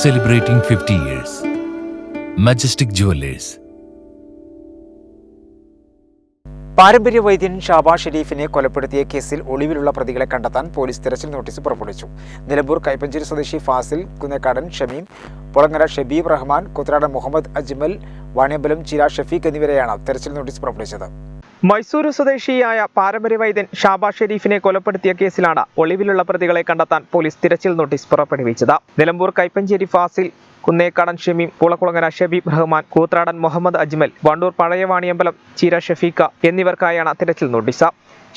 celebrating 50 years. Majestic Jewelers. പാരമ്പര്യ വൈദ്യൻ ഷാബാ ഷെരീഫിനെ കൊലപ്പെടുത്തിയ കേസിൽ ഒളിവിലുള്ള പ്രതികളെ കണ്ടെത്താൻ പോലീസ് തിരച്ചിൽ നോട്ടീസ് പുറപ്പെടുവിച്ചു നിലമ്പൂർ കൈപ്പഞ്ചേരി സ്വദേശി ഫാസിൽ കുന്നേക്കാടൻ ഷമീം പുളങ്ങര ഷബീബ് റഹ്മാൻ കുത്തനാടൻ മുഹമ്മദ് അജ്മൽ വാണിയമ്പലം ചിരാ ഷഫീഖ് എന്നിവരെയാണ് തെരച്ചിൽ നോട്ടീസ് പുറപ്പെടുവിച്ചത് മൈസൂരു സ്വദേശിയായ പാരമ്പര്യ വൈദ്യൻ ഷാബാ ഷെരീഫിനെ കൊലപ്പെടുത്തിയ കേസിലാണ് ഒളിവിലുള്ള പ്രതികളെ കണ്ടെത്താൻ പോലീസ് തിരച്ചിൽ നോട്ടീസ് പുറപ്പെടുവിച്ചത്. നിലമ്പൂർ കൈപ്പഞ്ചേരി ഫാസിൽ കുന്നേക്കാടൻ ഷമീം പൂളക്കുളങ്ങര ഷബീബ് റഹ്മാൻ കൂത്രാടൻ മുഹമ്മദ് അജ്മൽ വണ്ടൂർ പഴയവാണിയമ്പലം ചീര ഷഫീഖ എന്നിവർക്കായാണ് തിരച്ചിൽ നോട്ടീസ്.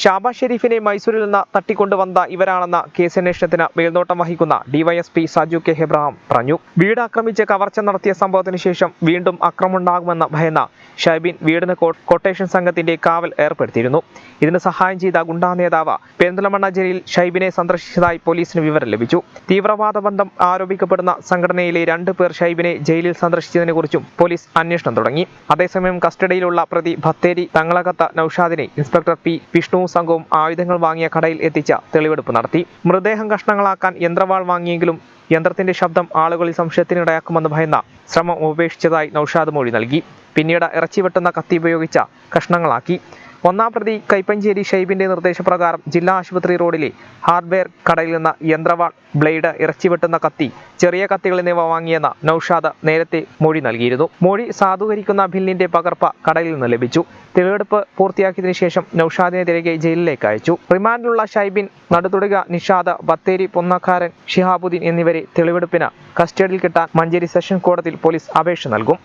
ഷാബാ ഷെരീഫിനെ മൈസൂരിൽ നിന്ന് തട്ടിക്കൊണ്ടുവന്ന ഇവരാണെന്ന കേസന്വേഷണത്തിന് മേൽനോട്ടം വഹിക്കുന്ന ഡിവൈഎസ്പി സാജു കെ. ഹെബ്രഹാം പറഞ്ഞു. വീട് ആക്രമിച്ച് കവർച്ച നടത്തിയ സംഭവത്തിന് ശേഷം വീണ്ടും ആക്രമണമുണ്ടാകുമെന്ന് ഭയന്ന ഷൈബിൻ വീടിന് കൊട്ടേഷൻ സംഘത്തിന്റെ കാവൽ ഏർപ്പെടുത്തിയിരുന്നു. ഇതിന് സഹായം ചെയ്ത ഗുണ്ടാ നേതാവ് പെരിന്തൽമണ്ണ ജയിലിൽ ഷൈബിനെ സന്ദർശിച്ചതായി പോലീസിന് വിവരം ലഭിച്ചു. തീവ്രവാദ ബന്ധം ആരോപിക്കപ്പെടുന്ന സംഘടനയിലെ രണ്ട് ഷൈബിനെ ജയിലിൽ സന്ദർശിച്ചതിനെക്കുറിച്ചും പോലീസ് അന്വേഷണം തുടങ്ങി. അതേസമയം കസ്റ്റഡിയിലുള്ള പ്രതി ഭത്തേരി തങ്ങളകത്ത നൌഷാദിനെ ഇൻസ്പെക്ടർ പി വിഷ്ണു സംഘവും ആയുധങ്ങൾ വാങ്ങിയ കടയിൽ എത്തിച്ച തെളിവെടുപ്പ് നടത്തി. മൃതദേഹം കഷ്ണങ്ങളാക്കാൻ യന്ത്രവാൾ വാങ്ങിയെങ്കിലും യന്ത്രത്തിന്റെ ശബ്ദം ആളുകളിൽ സംശയത്തിനിടയാക്കുമെന്ന് ഭയന്ന ശ്രമം ഉപേക്ഷിച്ചതായി നൌഷാദ് മൊഴി നൽകി. പിന്നീട് ഇറച്ചി വെട്ടുന്ന കത്തി ഉപയോഗിച്ച കഷ്ണങ്ങളാക്കി. ഒന്നാം പ്രതി കൈപ്പഞ്ചേരി ഷൈബിന്റെ നിർദ്ദേശപ്രകാരം ജില്ലാ ആശുപത്രി റോഡിലെ ഹാർഡ്വെയർ കടയിൽ നിന്ന് യന്ത്രവാൾ ബ്ലേഡ് ഇറച്ചി വെട്ടുന്ന കത്തി ചെറിയ കത്തികൾ എന്നിവ വാങ്ങിയെന്ന നൌഷാദ് നേരത്തെ മൊഴി നൽകിയിരുന്നു. മൊഴി സാധൂകരിക്കുന്ന ബില്ലിന്റെ പകർപ്പ് കടയിൽ നിന്ന് ലഭിച്ചു. തെളിവെടുപ്പ് പൂർത്തിയാക്കിയതിനു ശേഷം നൌഷാദിനെ തിരികെ ജയിലിലേക്ക് അയച്ചു. റിമാൻഡിലുള്ള ഷൈബിൻ നടുതുടുക നിഷാദ് ബത്തേരി പൊന്നക്കാരൻ ഷിഹാബുദ്ദീൻ എന്നിവരെ തെളിവെടുപ്പിന് കസ്റ്റഡിയിൽ കിട്ടാൻ മഞ്ചേരി സെഷൻ കോടതിയിൽ പോലീസ് അപേക്ഷ നൽകും.